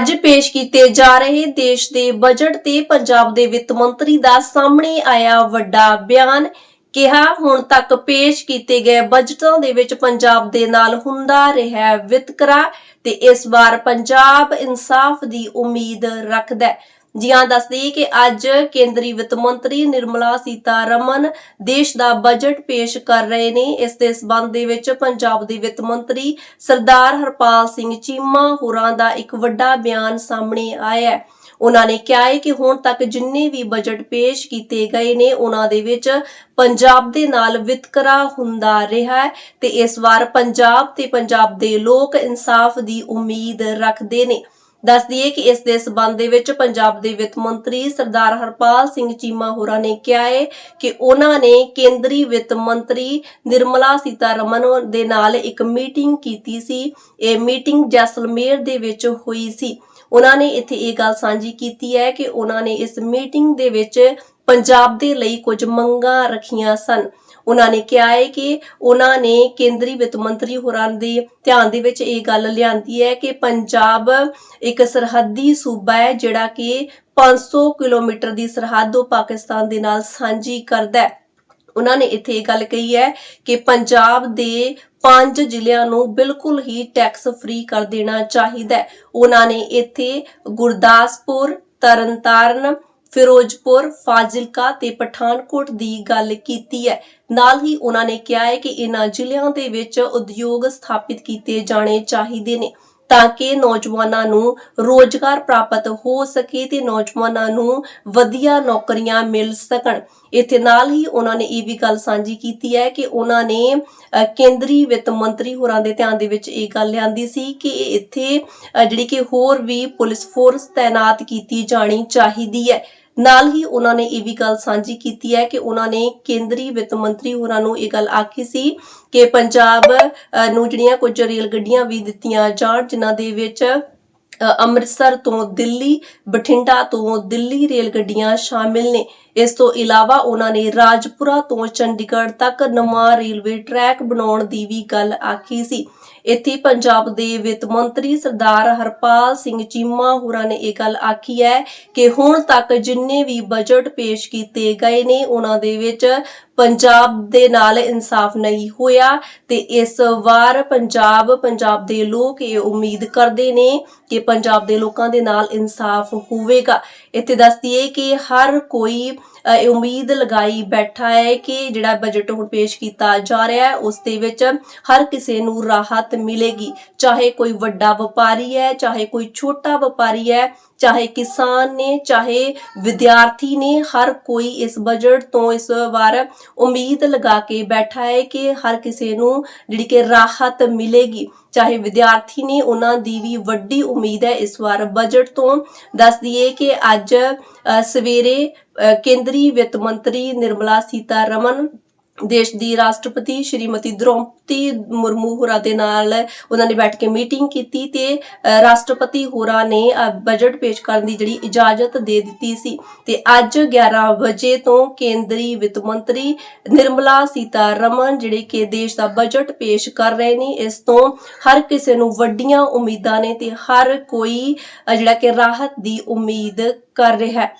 ਅੱਜ ਪੇਸ਼ ਕੀਤੇ ਜਾ ਰਹੇ ਦੇਸ਼ ਦੇ ਬਜਟ ਤੇ ਪੰਜਾਬ ਦੇ ਵਿੱਤ ਮੰਤਰੀ ਦਾ ਸਾਹਮਣੇ ਆਇਆ ਵੱਡਾ ਬਿਆਨ। ਕਿਹਾ, ਹੁਣ ਤੱਕ ਪੇਸ਼ ਕੀਤੇ ਗਏ ਬਜਟਾਂ ਦੇ ਵਿੱਚ ਪੰਜਾਬ ਦੇ ਨਾਲ ਹੁੰਦਾ ਰਿਹਾ ਵਿਤਕਰਾ ਤੇ ਇਸ ਵਾਰ ਪੰਜਾਬ ਇਨਸਾਫ ਦੀ ਉਮੀਦ ਰੱਖਦਾ ਹੈ। ਜੀ ਹਾਂ, ਦੱਸਦੀ ਕਿ ਅੱਜ ਕੇਂਦਰੀ ਵਿੱਤ ਮੰਤਰੀ ਨਿਰਮਲਾ ਸੀਤਾਰਮਨ ਦੇਸ਼ ਦਾ ਬਜਟ ਪੇਸ਼ ਕਰ ਰਹੇ ਨੇ। ਇਸ ਦੇ ਸਬੰਧ ਦੇ ਵਿੱਚ ਪੰਜਾਬ ਦੇ ਵਿੱਤ ਮੰਤਰੀ ਸਰਦਾਰ ਹਰਪਾਲ ਸਿੰਘ ਚੀਮਾ ਹੋਰਾਂ ਦਾ ਇੱਕ ਵੱਡਾ ਬਿਆਨ ਸਾਹਮਣੇ ਆਇਆ ਹੈ। ਉਹਨਾਂ ਨੇ ਕਿਹਾ ਹੈ ਕਿ ਹੁਣ ਤੱਕ ਜਿੰਨੇ ਵੀ ਬਜਟ ਪੇਸ਼ ਕੀਤੇ ਗਏ ਨੇ, ਉਹਨਾਂ ਦੇ ਵਿੱਚ ਪੰਜਾਬ ਦੇ ਨਾਲ ਵਿਤਕਰਾ ਹੁੰਦਾ ਰਿਹਾ ਹੈ ਤੇ ਇਸ ਵਾਰ ਪੰਜਾਬ ਤੇ ਪੰਜਾਬ ਦੇ ਲੋਕ ਇਨਸਾਫ ਦੀ ਉਮੀਦ ਰੱਖਦੇ ਨੇ। ਦੱਸ ਦਈਏ ਕਿ ਇਸ ਦੇ ਸਬੰਧ ਦੇ ਵਿੱਚ ਪੰਜਾਬ ਦੇ ਵਿੱਤ ਮੰਤਰੀ ਸਰਦਾਰ ਹਰਪਾਲ ਸਿੰਘ ਚੀਮਾ ਹੋਰਾਂ ਨੇ ਕਿਹਾ ਹੈ ਕਿ ਉਹਨਾਂ ਨੇ ਕੇਂਦਰੀ ਵਿੱਤ ਮੰਤਰੀ ਨਿਰਮਲਾ ਸੀਤਾਰਮਨ ਦੇ ਨਾਲ ਇੱਕ ਮੀਟਿੰਗ ਕੀਤੀ ਸੀ। ਇਹ ਮੀਟਿੰਗ ਜੈਸਲਮੇਰ ਦੇ ਵਿੱਚ ਹੋਈ ਸੀ। ਉਹਨਾਂ ਨੇ ਇੱਥੇ ਇਹ ਗੱਲ ਸਾਂਝੀ ਕੀਤੀ ਹੈ ਕਿ ਉਹਨਾਂ ਨੇ ਇਸ ਮੀਟਿੰਗ ਦੇ ਵਿੱਚ ਪੰਜਾਬ ਦੇ ਲਈ ਕੁਝ ਮੰਗਾਂ ਰੱਖੀਆਂ ਸਨ। ਉਹਨਾਂ ਨੇ ਕਿਹਾ ਹੈ ਕਿ ਉਹਨਾਂ ਨੇ ਕੇਂਦਰੀ ਵਿੱਤ ਮੰਤਰੀ ਹੋਰਾਂ ਦੇ ਧਿਆਨ ਦੇ ਵਿੱਚ ਇਹ ਗੱਲ ਲਿਆਂਦੀ ਹੈ ਕਿ ਪੰਜਾਬ ਇੱਕ ਸਰਹੱਦੀ ਸੂਬਾ ਹੈ ਜਿਹੜਾ ਕਿ 500 ਕਿਲੋਮੀਟਰ ਦੀ ਸਰਹੱਦ ਉਹ ਪਾਕਿਸਤਾਨ ਦੇ ਨਾਲ ਸਾਂਝੀ ਕਰਦਾ ਹੈ। ਉਹਨਾਂ ਨੇ ਇੱਥੇ ਇਹ ਗੱਲ ਕਹੀ ਹੈ ਕਿ ਪੰਜਾਬ ਦੇ ਪੰਜ ਜ਼ਿਲ੍ਹਿਆਂ ਨੂੰ ਬਿਲਕੁਲ ਹੀ ਟੈਕਸ ਫ੍ਰੀ ਕਰ ਦੇਣਾ ਚਾਹੀਦਾ ਹੈ। ਉਹਨਾਂ ਨੇ ਇੱਥੇ ਗੁਰਦਾਸਪੁਰ, ਤਰਨਤਾਰਨ ਫਿਰੋਜ਼ਪੁਰ ਫਾਜ਼ਿਲਕਾ ਤੇ ਪਠਾਨਕੋਟ ਦੀ ਗੱਲ ਕੀਤੀ ਹੈ। ਨਾਲ ਹੀ ਉਹਨਾਂ ਨੇ ਕਿਹਾ ਹੈ ਕਿ ਇਹਨਾਂ ਜ਼ਿਲ੍ਹਿਆਂ ਦੇ ਵਿੱਚ ਉਦਯੋਗ ਸਥਾਪਿਤ ਕੀਤੇ ਜਾਣੇ ਚਾਹੀਦੇ ਨੇ ਤਾਂ ਕਿ ਨੌਜਵਾਨਾਂ ਨੂੰ ਰੋਜ਼ਗਾਰ ਪ੍ਰਾਪਤ ਹੋ ਸਕੇ ਤੇ ਨੌਜਵਾਨਾਂ ਨੂੰ ਵਧੀਆ ਨੌਕਰੀਆਂ ਮਿਲ ਸਕਣ। ਇੱਥੇ ਨਾਲ ਹੀ ਉਹਨਾਂ ਨੇ ਇਹ ਵੀ ਗੱਲ ਸਾਂਝੀ ਕੀਤੀ ਹੈ ਕਿ ਉਹਨਾਂ ਨੇ ਕੇਂਦਰੀ ਵਿੱਤ ਮੰਤਰੀ ਹੋਰਾਂ ਦੇ ਧਿਆਨ ਦੇ ਵਿੱਚ ਇਹ ਗੱਲ ਲਿਆਂਦੀ ਸੀ ਕਿ ਇੱਥੇ ਜਿਹੜੀ ਕਿ ਹੋਰ ਵੀ ਪੁਲਿਸ ਫੋਰਸ ਤਾਇਨਾਤ ਕੀਤੀ ਜਾਣੀ ਚਾਹੀਦੀ ਹੈ। ਨਾਲ ਹੀ ਉਹਨਾਂ ਨੇ ਇਹ ਵੀ ਗੱਲ ਸਾਂਝੀ ਕੀਤੀ ਹੈ ਕਿ ਉਹਨਾਂ ਨੇ ਕੇਂਦਰੀ ਵਿੱਤ ਮੰਤਰੀ ਹੋਰਾਂ ਨੂੰ ਇਹ ਗੱਲ ਆਖੀ ਸੀ ਕਿ ਪੰਜਾਬ ਨੂੰ ਜਿਹੜੀਆਂ ਕੁਝ ਰੇਲ ਗੱਡੀਆਂ ਵੀ ਦਿੱਤੀਆਂ ਜਾਣ, ਜਿਨ੍ਹਾਂ ਦੇ ਵਿੱਚ ਅੰਮ੍ਰਿਤਸਰ ਤੋਂ ਦਿੱਲੀ, ਬਠਿੰਡਾ ਤੋਂ ਦਿੱਲੀ ਰੇਲ ਗੱਡੀਆਂ ਸ਼ਾਮਿਲ ਨੇ। ਇਸ ਤੋਂ ਇਲਾਵਾ ਉਹਨਾਂ ਨੇ ਰਾਜਪੁਰਾ ਤੋਂ ਚੰਡੀਗੜ੍ਹ ਤੱਕ ਨਵਾਂ ਰੇਲਵੇ ਟਰੈਕ ਬਣਾਉਣ ਦੀ ਵੀ ਗੱਲ ਆਖੀ ਸੀ। ਇੱਥੇ ਪੰਜਾਬ ਦੇ ਵਿੱਤ ਮੰਤਰੀ ਸਰਦਾਰ ਹਰਪਾਲ ਸਿੰਘ ਚੀਮਾ ਹੋਰਾਂ ਨੇ ਇਹ ਗੱਲ ਆਖੀ ਹੈ ਕਿ ਹੁਣ ਤੱਕ ਜਿੰਨੇ ਵੀ ਬਜਟ ਪੇਸ਼ ਕੀਤੇ ਗਏ ਨੇ, ਉਹਨਾਂ ਦੇ ਵਿੱਚ ਪੰਜਾਬ ਦੇ ਨਾਲ ਇਨਸਾਫ ਨਹੀਂ ਹੋਇਆ ਤੇ ਇਸ ਵਾਰ ਪੰਜਾਬ ਪੰਜਾਬ ਦੇ ਲੋਕ ਇਹ ਉਮੀਦ ਕਰਦੇ ਨੇ ਕਿ ਪੰਜਾਬ ਦੇ ਲੋਕਾਂ ਦੇ ਨਾਲ ਇਨਸਾਫ ਹੋਵੇਗਾ। ਇੱਥੇ ਦੱਸ ਦਈਏ ਕਿ ਹਰ ਕੋਈ ਇਹ ਉਮੀਦ ਲਗਾਈ ਬੈਠਾ ਹੈ ਕਿ ਜਿਹੜਾ ਬਜਟ ਹੁਣ ਪੇਸ਼ ਕੀਤਾ ਜਾ ਰਿਹਾ ਹੈ ਉਸ ਦੇ ਵਿੱਚ ਹਰ ਕਿਸੇ ਨੂੰ ਰਾਹਤ ਮਿਲੇਗੀ। ਚਾਹੇ ਕੋਈ ਵੱਡਾ ਵਪਾਰੀ ਹੈ ਚਾਹੇ ਕੋਈ ਛੋਟਾ ਵਪਾਰੀ ਹੈ ਚਾਹੇ ਕਿਸਾਨ ਨੇ, ਚਾਹੇ ਵਿਦਿਆਰਥੀ ਨੇ, ਹਰ ਕੋਈ ਇਸ ਬਜਟ ਤੋਂ ਇਸ ਵਾਰ ਉਮੀਦ ਲਗਾ ਕੇ ਬੈਠਾ ਹੈ ਕਿ ਹਰ ਕਿਸੇ ਨੂੰ ਜਿਹੜੀ ਕਿ ਰਾਹਤ ਮਿਲੇਗੀ। ਚਾਹੇ ਵਿਦਿਆਰਥੀ ਨੇ, ਉਹਨਾਂ ਦੀ ਵੀ ਵੱਡੀ ਉਮੀਦ ਹੈ ਇਸ ਵਾਰ ਬਜਟ ਤੋਂ। ਦੱਸ ਦਈਏ ਕਿ ਅੱਜ ਅੱਜ ਸਵੇਰੇ ਕੇਂਦਰੀ ਵਿੱਤ ਮੰਤਰੀ ਨਿਰਮਲਾ ਸੀਤਾਰਮਨ ਦੇਸ਼ ਦੀ ਰਾਸ਼ਟਰਪਤੀ ਸ਼੍ਰੀਮਤੀ ਦ੍ਰੋਪਦੀ ਮੁਰਮੂ ਹੋਰਾਂ ਦੇ ਨਾਲ ਉਹਨਾਂ ਨੇ ਬੈਠ ਕੇ ਮੀਟਿੰਗ ਕੀਤੀ ਤੇ ਰਾਸ਼ਟਰਪਤੀ ਹੋਰਾਂ ਨੇ ਬਜਟ ਪੇਸ਼ ਕਰਨ ਦੀ ਜਿਹੜੀ ਇਜਾਜ਼ਤ ਦੇ ਦਿੱਤੀ ਸੀ। ਤੇ ਅੱਜ 11 ਵਜੇ ਤੋਂ ਕੇਂਦਰੀ ਵਿੱਤ ਮੰਤਰੀ ਨਿਰਮਲਾ ਸੀਤਾਰਮਨ, ਜਿਹੜੇ ਕਿ ਦੇਸ਼ ਦਾ ਬਜਟ ਪੇਸ਼ ਕਰ ਰਹੇ ਨੇ, ਇਸ ਤੋਂ ਹਰ ਕਿਸੇ ਨੂੰ ਵੱਡੀਆਂ ਉਮੀਦਾਂ ਨੇ ਤੇ ਹਰ ਕੋਈ ਜਿਹੜਾ ਕਿ ਰਾਹਤ ਦੀ ਉਮੀਦ ਕਰ ਰਿਹਾ ਹੈ।